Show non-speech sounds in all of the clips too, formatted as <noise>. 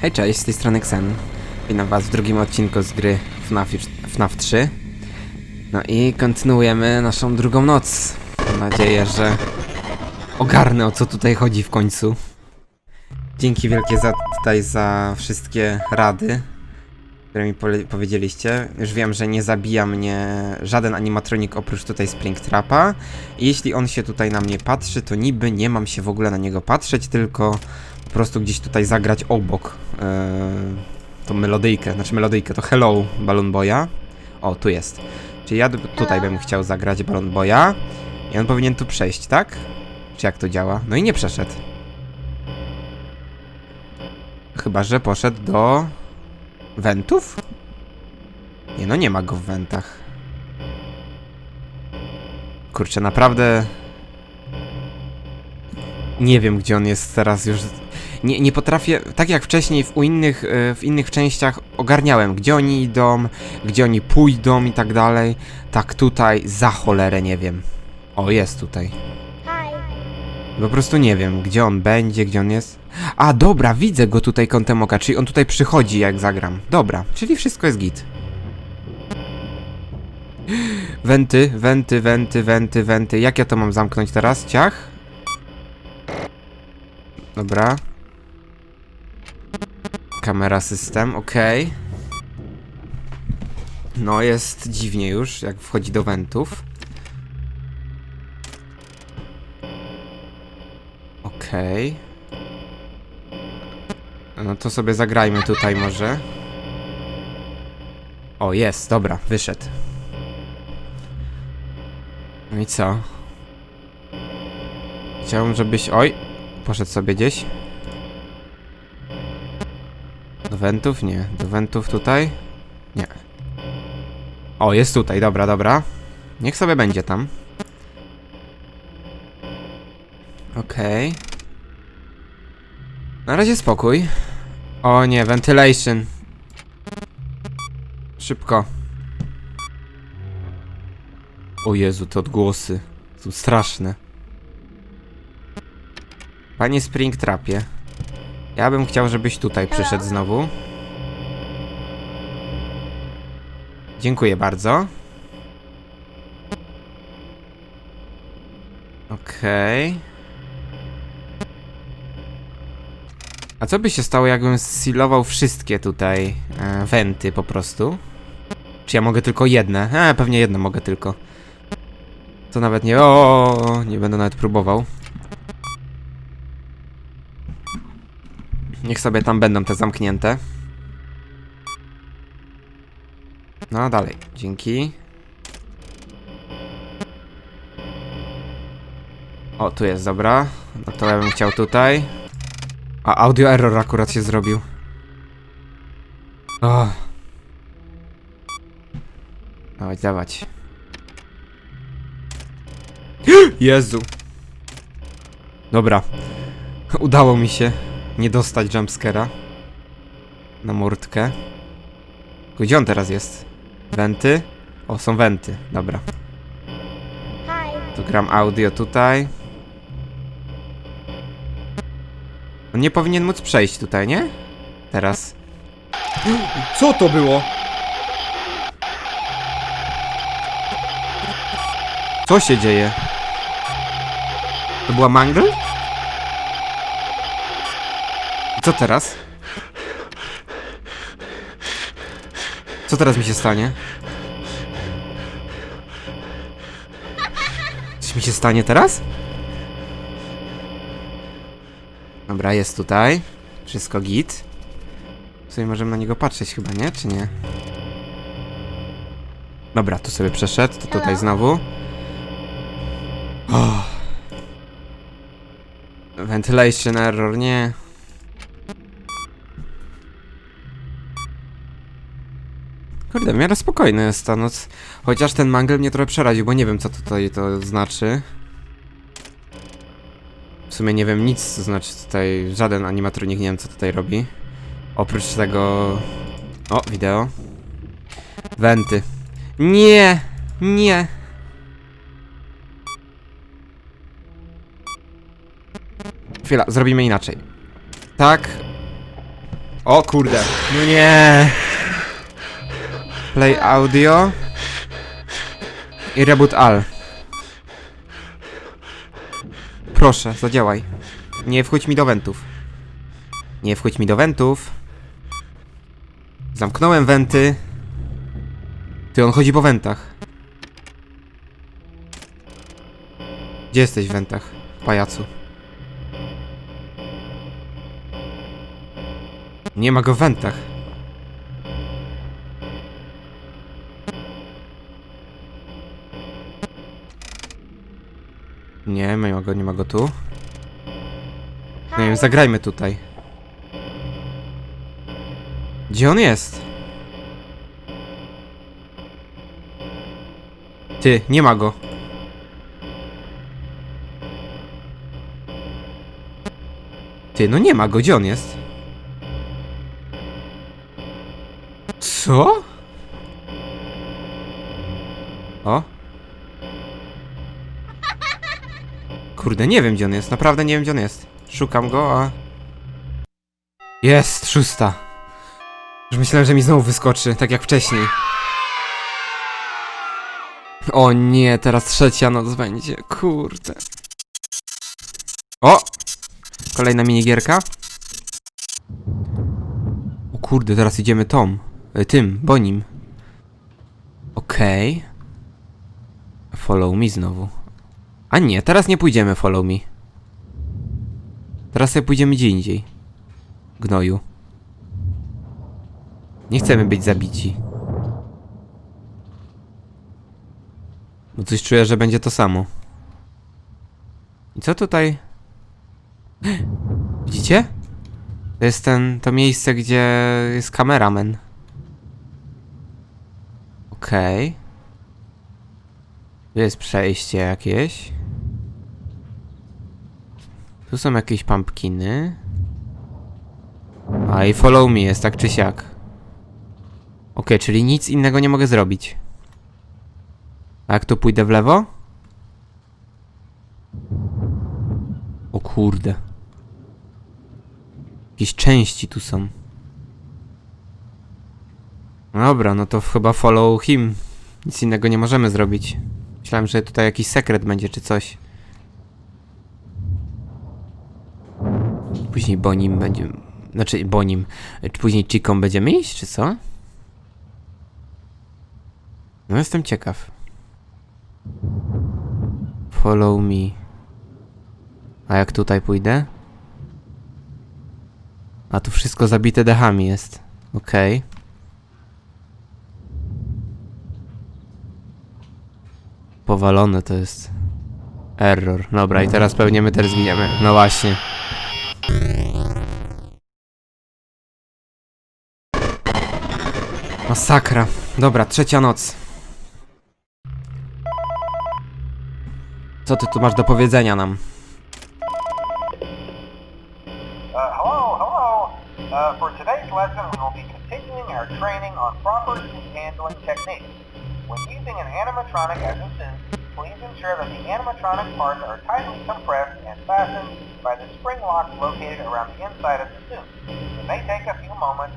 Hej, cześć, z tej strony Xen. Witam was w drugim odcinku z gry FNAF, FNAF 3. No i kontynuujemy naszą drugą noc. Mam nadzieję, że ogarnę o co tutaj chodzi w końcu. Dzięki wielkie za tutaj za wszystkie rady, które mi powiedzieliście. Już wiem, że nie zabija mnie żaden animatronik oprócz tutaj Springtrapa. I jeśli on się tutaj na mnie patrzy, to niby nie mam się w ogóle na niego patrzeć, tylko po prostu gdzieś tutaj zagrać obok yy, tą melodyjkę, znaczy melodyjkę, to Hello Balloon Boya. O, tu jest. Czyli ja tutaj bym chciał zagrać Balloon Boya i on powinien tu przejść, tak? Czy jak to działa? No i nie przeszedł. Chyba, że poszedł do wentów? Nie, no nie ma go w wentach. Kurczę, naprawdę nie wiem, gdzie on jest teraz już. Nie, nie potrafię, tak jak wcześniej w, innych, e, w innych częściach ogarniałem, gdzie oni idą, gdzie oni pójdą i tak dalej. Tak tutaj za cholerę nie wiem. O, jest tutaj. Po prostu nie wiem, gdzie on będzie, gdzie on jest. A, dobra, widzę go tutaj kątem oka, czyli on tutaj przychodzi jak zagram. Dobra, czyli wszystko jest git. Wenty, wenty, wenty, wenty, wenty. Jak ja to mam zamknąć teraz? Ciach? Dobra. Kamera system, okej. No, jest dziwnie już, jak wchodzi do wentów. Okej. No to sobie zagrajmy tutaj może. O, jest, dobra, wyszedł. No i co? Chciałbym, żebyś... Oj! Poszedł sobie gdzieś. Wentów? Nie. Do wentów tutaj? Nie. O, jest tutaj, dobra, dobra. Niech sobie będzie tam. Okej. Na razie spokój. O nie, ventilation. Szybko. O Jezu, te odgłosy. Są straszne. Panie Springtrapie. Ja bym chciał, żebyś tutaj przyszedł znowu. Dziękuję bardzo. Okej. A co by się stało, jakbym sealował wszystkie tutaj e, wenty po prostu? Czy ja mogę tylko jedne? E, pewnie jedno mogę tylko. To nawet nie... O, nie będę nawet próbował. Niech sobie tam będą te zamknięte. No, dalej. Dzięki. O, tu jest, dobra. No to ja bym chciał tutaj. A audio error akurat się zrobił. O. Dawać, dawać. <gasps> Jezu. Dobra. <laughs> Udało mi się nie dostać jumpscare'a. Na murtkę. Tylko Gdzie on teraz jest? Wenty? O, są wenty. Dobra. To gram audio tutaj. On nie powinien móc przejść tutaj, nie? Teraz. <gasps> Co to było? Co się dzieje? To była mangle? Co teraz? Co teraz mi się stanie? Coś mi się stanie teraz? Dobra, jest tutaj. Wszystko git. W sumie możemy na niego patrzeć chyba, nie? Czy nie? Dobra, tu sobie przeszedł, to tutaj znowu. Oh. Ventilation error, nie. Kurde, w miarę spokojny jest ta noc. Chociaż ten mangle mnie trochę przeraził, bo nie wiem co tutaj to znaczy. W sumie nie wiem nic, co znaczy tutaj żaden animatronik nie wiem co tutaj robi. Oprócz tego... O, wideo. Wenty. Nie! Nie! Chwila, zrobimy inaczej. Tak. O kurde. No nie. Play audio. I reboot all. Proszę, zadziałaj. Nie wchodź mi do wentów. Nie wchodź mi do wentów. Zamknąłem wenty. Ty, on chodzi po wentach. Gdzie jesteś w wentach, pajacu? Nie ma go w wentach. Nie, nie ma go, nie ma go tu. Nie wiem, zagrajmy tutaj. Gdzie on jest? Ty, nie ma go. Ty, no nie ma go, gdzie on jest? Co? O? Kurde, nie wiem gdzie on jest, naprawdę nie wiem gdzie on jest. Szukam go, a... Jest, szósta. Już myślałem, że mi znowu wyskoczy, tak jak wcześniej. O nie, teraz trzecia noc będzie, kurde. O! Kolejna minigierka. O kurde, teraz idziemy Tom. E, tym, Bonim. Okej. Follow me znowu. A nie, teraz nie pójdziemy follow me. Teraz sobie pójdziemy gdzie indziej. Gnoju. Nie chcemy być zabici. Bo coś czuję, że będzie to samo. I co tutaj? <gasps> Widzicie? To jest ten, to miejsce, gdzie jest kameraman. Okej. Tu jest przejście jakieś. Tu są jakieś pumpkiny. A i follow me jest tak czy siak. Okej, czyli nic innego nie mogę zrobić. A jak tu pójdę w lewo? O kurde. Jakieś części tu są. No Dobra, no to chyba follow him. Nic innego nie możemy zrobić. Myślałem, że tutaj jakiś sekret będzie czy coś. Później Bonim będzie... Znaczy Bonim. Czy później Chiką będziemy iść, czy co? No jestem ciekaw. Follow me. A jak tutaj pójdę? A tu wszystko zabite dechami jest. Okej. Powalone to jest. Error. Dobra, i teraz pewnie my też zginiemy. No właśnie. Masakra. Dobra, trzecia noc. Co ty tu masz do powiedzenia nam? Uh, hello, hello. Uh, for today's lesson, we will be continuing our training on proper handling techniques. When using an animatronic as a suit, please ensure that the animatronic parts are tightly compressed and fastened by the spring locks located around the inside of the suit. It may take a few moments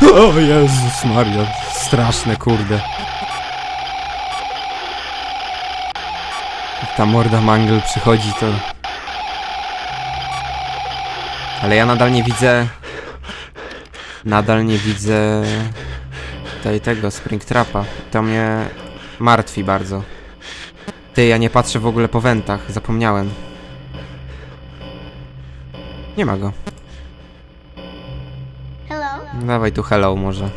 O Jezus Maria, straszne kurde. Jak ta morda mangel przychodzi to... Ale ja nadal nie widzę... Nadal nie widzę... tutaj tego Springtrapa. To mnie martwi bardzo. Ty, ja nie patrzę w ogóle po wentach, zapomniałem. Nie ma go. Dawaj tu hello może.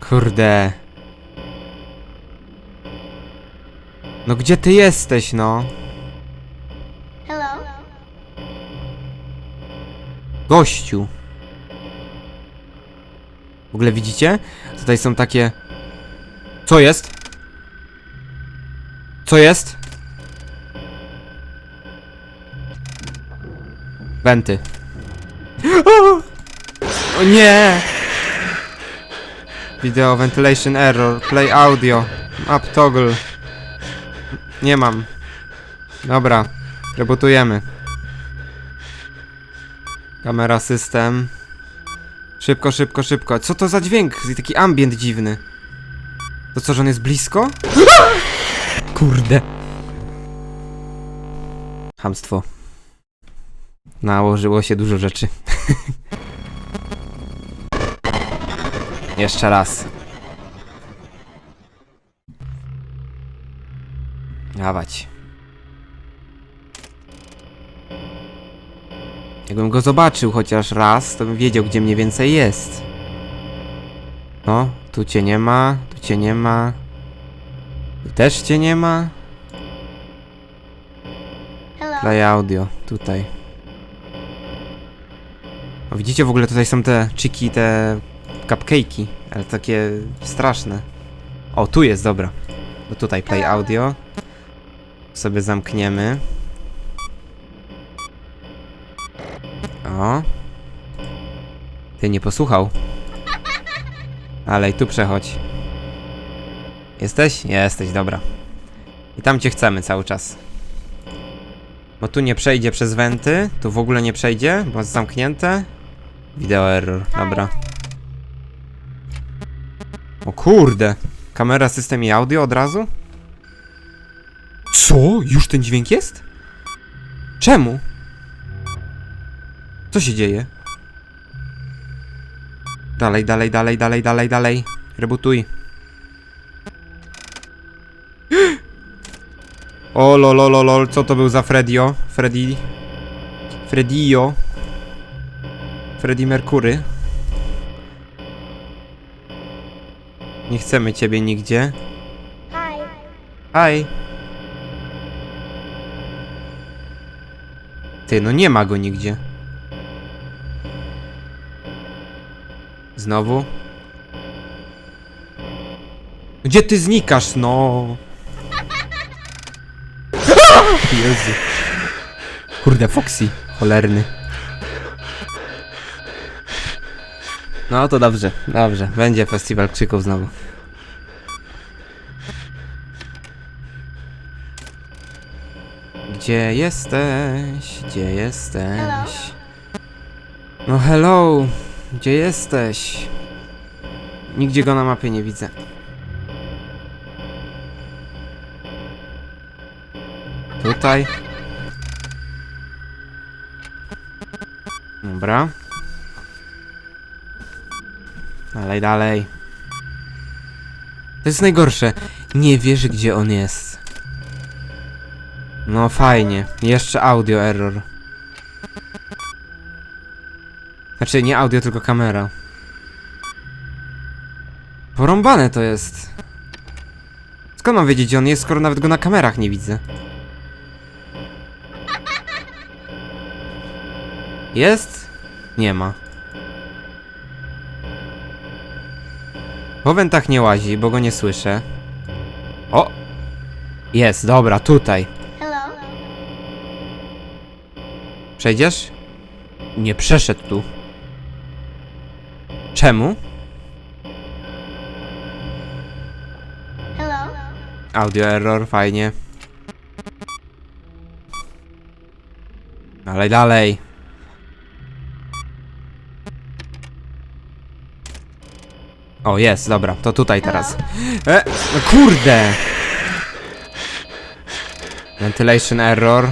Kurde. No gdzie ty jesteś, no? Hello? Gościu. W ogóle widzicie? Tutaj są takie... Co jest? Co jest? Wenty. <gasps> O nie! Video ventilation error, play audio, up toggle. Nie mam. Dobra, rebutujemy. Kamera system. Szybko, szybko, szybko. Co to za dźwięk? Taki ambient dziwny. To co, że on jest blisko? Kurde. Hamstwo. Nałożyło się dużo rzeczy. <laughs> Jeszcze raz. Dawać. Jakbym go zobaczył chociaż raz, to bym wiedział, gdzie mniej więcej jest. No, tu cię nie ma, tu cię nie ma. Tu też cię nie ma. Play audio, tutaj. O, widzicie, w ogóle tutaj są te czyki, te cupcake'i, ale takie straszne. O, tu jest, dobra. No tutaj play audio. Sobie zamkniemy. O. Ty nie posłuchał. Ale i tu przechodź. Jesteś? Jesteś, dobra. I tam cię chcemy cały czas. Bo tu nie przejdzie przez wenty, tu w ogóle nie przejdzie, bo jest zamknięte. Video error, dobra. O kurde! Kamera, system i audio od razu? Co? Już ten dźwięk jest? Czemu? Co się dzieje? Dalej, dalej, dalej, dalej, dalej, dalej. Rebutuj. <gasps> O lolololol, co to był za Fredio? Freddy... Fredio. Freddy Mercury. Nie chcemy ciebie nigdzie. Hi. Aj. Ty, no nie ma go nigdzie. Znowu? Gdzie ty znikasz, no? <laughs> Jezu. Kurde, Foxy. Cholerny. No to dobrze, dobrze. Będzie festiwal krzyków znowu. Gdzie jesteś? Gdzie jesteś? No hello! Gdzie jesteś? Nigdzie go na mapie nie widzę. Tutaj. Dobra. Dalej, dalej. To jest najgorsze. Nie wiesz, gdzie on jest. No fajnie. Jeszcze audio error. Znaczy nie audio, tylko kamera. Porąbane to jest. Skąd mam wiedzieć, gdzie on jest, skoro nawet go na kamerach nie widzę? Jest? Nie ma. Po wentach nie łazi, bo go nie słyszę. O! Jest, dobra, tutaj. Hello? Przejdziesz? Nie przeszedł tu. Czemu? Audio error, fajnie. Dalej, dalej. O, jest, dobra, to tutaj teraz. E, no kurde! Ventilation error.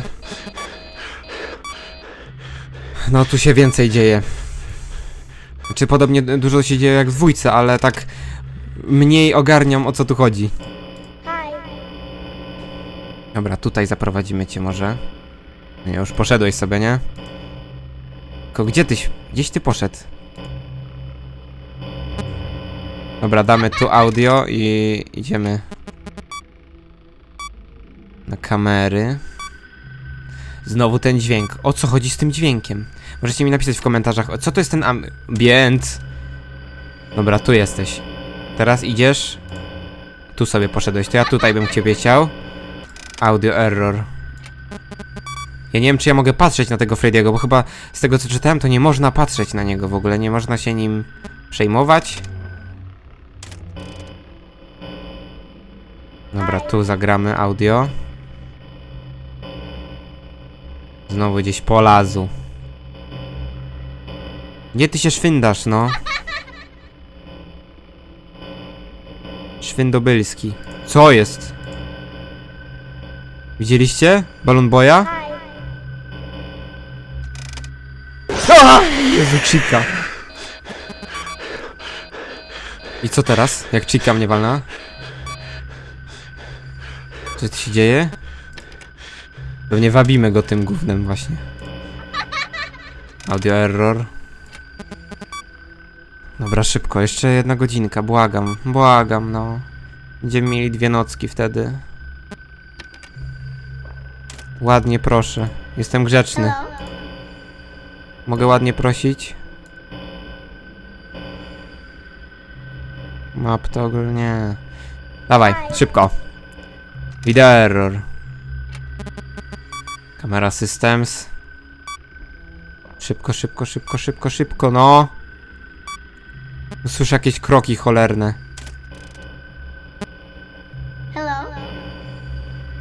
No tu się więcej dzieje. Czy podobnie dużo się dzieje jak w dwójce, ale tak mniej ogarniam o co tu chodzi. Dobra, tutaj zaprowadzimy cię może. Nie, już poszedłeś sobie, nie? Tylko gdzie tyś? Gdzieś ty poszedł? Dobra, damy tu audio i idziemy na kamery. Znowu ten dźwięk. O co chodzi z tym dźwiękiem? Możecie mi napisać w komentarzach, co to jest ten ambient? Dobra, tu jesteś. Teraz idziesz. Tu sobie poszedłeś, to ja tutaj bym ciebie chciał. Audio error. Ja nie wiem, czy ja mogę patrzeć na tego Freddy'ego, bo chyba z tego co czytałem, to nie można patrzeć na niego w ogóle. Nie można się nim przejmować. Dobra, tu zagramy audio. Znowu gdzieś polazł. Gdzie ty się szwindasz, no? Szwindobylski. Co jest? Widzieliście? Balloon Boya? Jezu, Chica. I co teraz? Jak Chica mnie walna? Co tu się dzieje? Pewnie wabimy go tym gównem właśnie. Audio error. Dobra, szybko, jeszcze jedna godzinka, błagam, błagam, no. Będziemy mieli dwie nocki wtedy. Ładnie proszę, jestem grzeczny. Mogę ładnie prosić? Map toggle, nie. Dawaj, szybko. Video error. Kamera systems. Szybko, szybko, szybko, szybko, szybko, no. Słyszę jakieś kroki cholerne. Hello.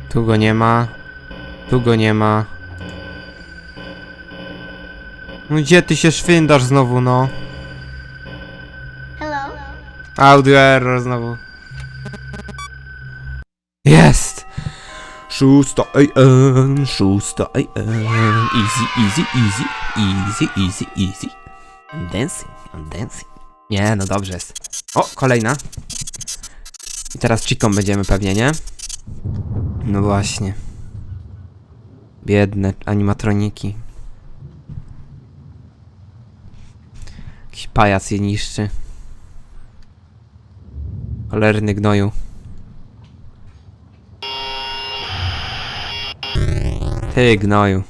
Tu go nie ma. Tu go nie ma. No gdzie ty się szwindasz znowu, no? Hello. Audio error znowu. Szósta AM, szósta AM. Easy, easy, easy, easy, easy, easy. I'm dancing, I'm dancing. Nie, no dobrze jest. O, kolejna. I teraz chiką będziemy pewnie, nie? No właśnie. Biedne animatroniki. Jakiś pajac je niszczy. Cholerny gnoju. Ty gnoju.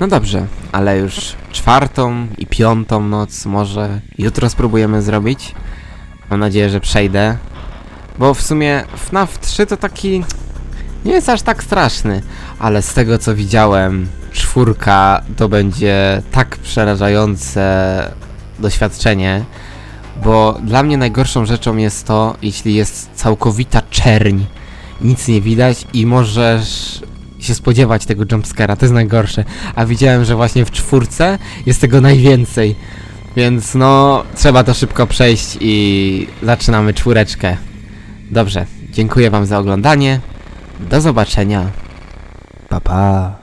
No dobrze, ale już czwartą i piątą noc może jutro spróbujemy zrobić. Mam nadzieję, że przejdę. Bo w sumie FNAF 3 to taki... Nie jest aż tak straszny, ale z tego co widziałem, czwórka to będzie tak przerażające doświadczenie, bo dla mnie najgorszą rzeczą jest to, jeśli jest całkowita czerń, nic nie widać i możesz się spodziewać tego jumpscare'a, to jest najgorsze. A widziałem, że właśnie w czwórce jest tego najwięcej. Więc no, trzeba to szybko przejść i zaczynamy czwóreczkę. Dobrze, dziękuję wam za oglądanie. Do zobaczenia. Pa pa.